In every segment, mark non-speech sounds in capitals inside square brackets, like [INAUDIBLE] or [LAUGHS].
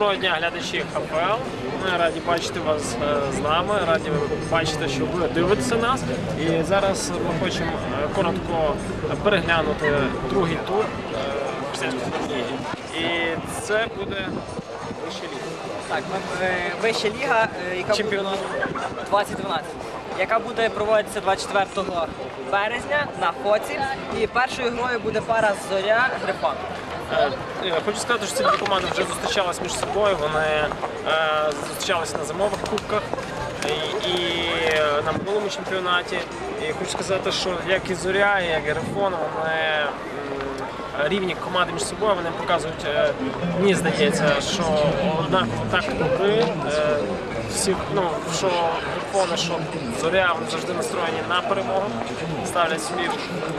Доброго дня, глядачі ХПЛ. Ми раді бачити вас е, з нами, раді бачити, що ви дивитеся нас. І зараз ми хочемо е, коротко переглянути другий тур е, християнської ліги. І це буде вища ліга. Так, вища ліга, яка Чемпіонат. 2012, яка буде проводитися 24 березня на Хоці. І першою грою буде пара Зоря Грифон. Е, е, Хочу сказати, що ці дві команди вже зустрічалися між собою. Вони е, зустрічалися на зимових кубках і, і на минулому чемпіонаті. І хочу сказати, що як і Зоря, як і Грифон, вони рівні команди між собою. Вони показують, е, мені здається, що однаково тактику гри. Е, Всі, ну, що Грифони, що Зоря, завжди настроєні на перемогу, ставлять собі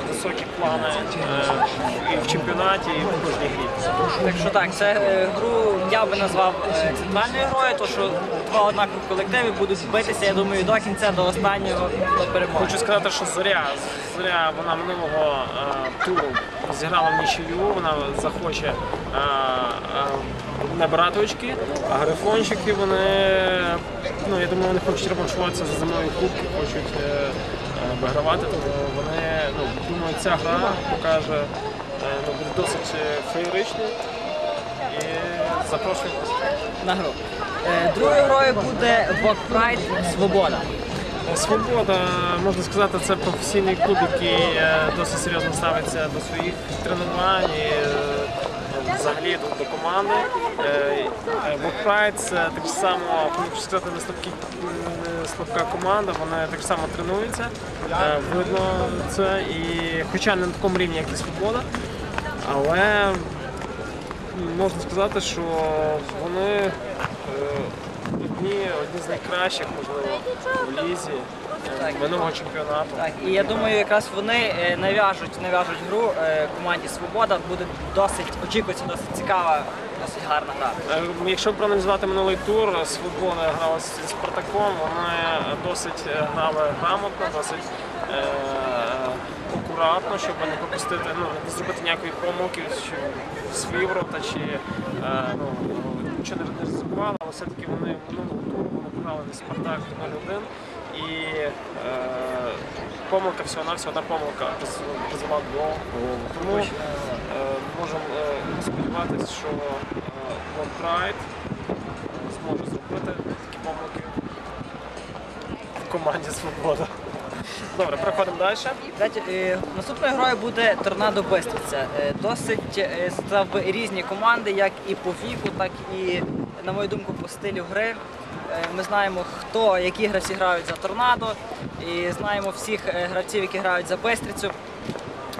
високі плани е, і в чемпіонаті, і в кожній грі. Так що так, це е, гру я би назвав центральною грою, то що два однакові колективи будуть битися, я думаю, до кінця, до останнього перемоги. Хочу сказати, що Зоря, Зоря вона минулого е, туру зіграла в нічию, вона захоче е, е, набирати очки, а грифончики вони, ну я думаю, вони хочуть ремонтуватися за зимові кубки, хочуть е, е, вигравати, тому вони, ну, думаю, ця гра покаже, е, ну, буде досить е, феєричною. Запрошую на гру. Е, Другою грою буде Вок Прайд Свобода. Свобода, можна сказати, це професійний клуб, який е, досить серйозно ставиться до своїх тренувань і е, взагалі до, команди. Вокпрайд це так само, хочу сказати, не слабкі, слабка команда, вони так само тренуються. Е, Видно це. І хоча не на такому рівні, як і свобода, але можна сказати, що вони е, одні, одні з найкращих, можливо, в лізі е, минулого чемпіонату. Так, і я думаю, якраз вони е, нав'яжуть, нав'яжуть гру команді Свобода. Буде досить очікується, досить цікава, досить гарна гра. Е, Якщо проаналізувати минулий тур, Свобода грала зі Спартаком, вони досить е, грали грамотно, досить е, акуратно, щоб не пропустити, ну, не зробити ніякої помилки в свої ворота, чи е, ну, нічого не ризикували, але все-таки вони минулого туру вони програли на Спартак 0-1 і е, помилка всього-навсього одна помилка приз- призвела до. Тому можемо е, сподіватися, що One зможе зробити такі помилки в команді Свобода. Добре, переходимо далі. Е, Наступною грою буде Торнадо Бистриця. Е, Досить е, би, різні команди, як і по віку, так і, на мою думку, по стилю гри. Е, Ми знаємо, хто, які гравці грають за торнадо, і знаємо всіх е, гравців, які грають за Бистрицю.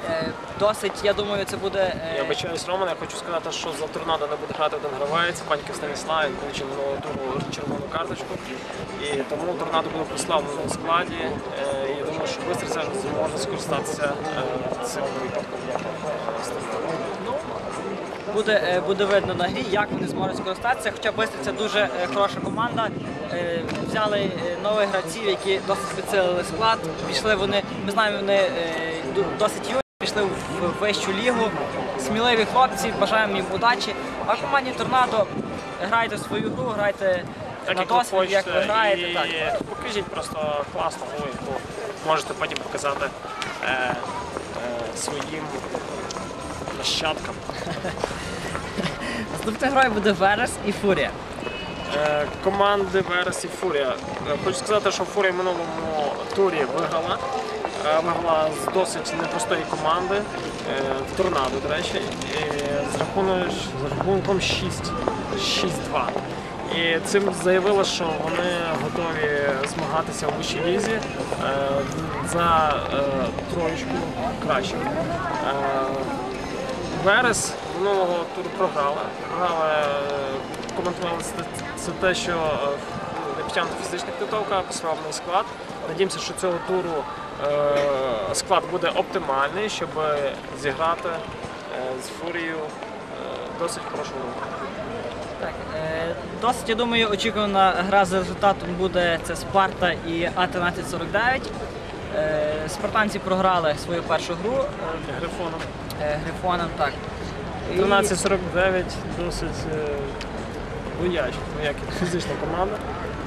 Е, Досить, я думаю, це буде. е, Я вибачаюсь, Роман, я хочу сказати, що за торнадо не буде грати один гравець, Паньків Станіслав, він получив туру червону карточку. І тому торнадо буде прославлено у складі. Е, І я думаю, що Бистриця зможе скористатися цим випадком. Буде, е, буде видно на грі, як вони зможуть скористатися. Хоча Бистриця дуже хороша команда. Взяли нових гравців, які досить підсилили склад. Пішли вони, ми знаємо, вони досить юні, пішли в вищу лігу. Сміливі хлопці, бажаємо їм удачі. А команді Торнадо грайте в свою гру, грайте Так на досвід, як ви граєте. і Так. покажіть просто класну гру, яку можете потім показати е, е, своїм нащадкам. [LAUGHS] Наступною грою буде Верес і Фурія. Е, команди Верес і Фурія. Е, Хочу сказати, що Фурія в минулому турі виграла. Е, Виграла з досить непростої команди е, в торнадо, до речі, з, рахунок, з рахунком 6 6-2. І цим заявила, що вони готові змагатися в вищій лізі е, за троєчку кращих. Верес минулого туру. Програли, е, коментували це те, що не підтягнута фізична підготовка, послаблений склад. Надіємося, що цього туру е, склад буде оптимальний, щоб зіграти е, з фурією е, досить хорошу. Так, е, досить, я думаю, очікувана гра за результатом буде це Спарта і А1349. Е, спартанці програли свою першу гру Грифоном. Грифоном. Так. 13.49 досить е, ну як фізична команда.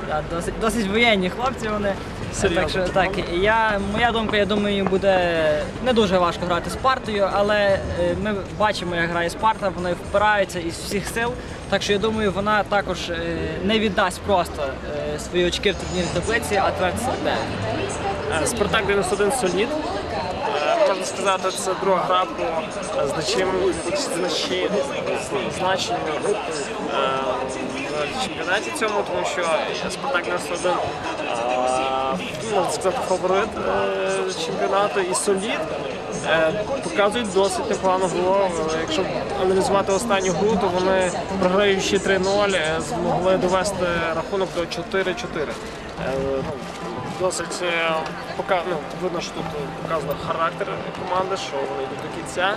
Да, досить, досить воєнні хлопці вони. Серйозно, так, що, так, я, моя думка, я думаю, їм буде не дуже важко грати з Спартою, але е, ми бачимо, як грає Спарта, вони впираються із всіх сил. Так що я думаю, вона також е, не віддасть просто е, свої очки в турнірній таблиці, а твердо себе. Спартак 91 солід. Можна сказати, це друга гра по е, значим- значі- значенню е, в чемпіонаті цьому, тому що Спартак 91 е, можна сказати фаворит чемпіонату і солід. Показують досить непогану гру. Якщо аналізувати останню гру, то вони програючи 3-0, е, змогли довести рахунок до 4-4. Е, досить е, пока, ну, видно, що тут показано характер команди, що вони йдуть до кінця.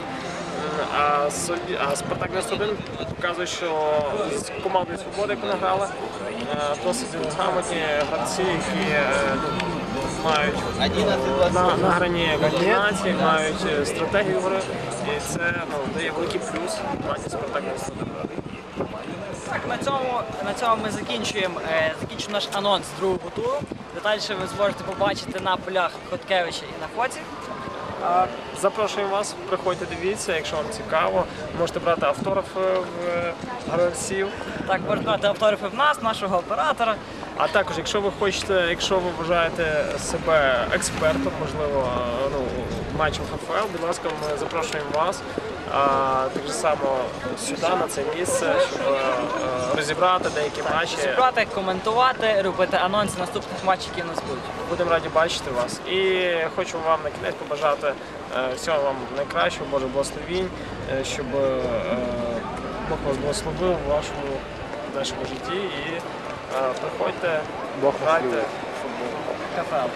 А, Солі- а Спартак 91 показує, що з командою Свободи, яку вони грали, е, досить грамотні гравці, які е, ну, мають на, награні комбінації, мають е, стратегію гри. І це ну, дає великий плюс команді Спартак 91. Так, на цьому, на цьому ми закінчуємо, е, закінчуємо наш анонс другого туру. Детальніше ви зможете побачити на полях Хоткевича і на Фоці. Запрошуємо вас, приходьте, дивіться, якщо вам цікаво. Можете брати автографи в гравців. Так, можна брати автографи в нас, нашого оператора. А також, якщо ви хочете, якщо ви вважаєте себе експертом, можливо, ну, матчів ХФЛ, будь ласка, ми запрошуємо вас. А, так же само сюди, на це місце, щоб е, розібрати деякі матчі. Брати, коментувати, робити анонси наступних матчів, які в нас будуть. Будемо раді бачити вас. І хочу вам на кінець побажати е, всього вам найкращого, Боже благословінь, е, щоб Бог вас благословив в вашому нашому житті і приходьте, грайте в футбол. КФЛ.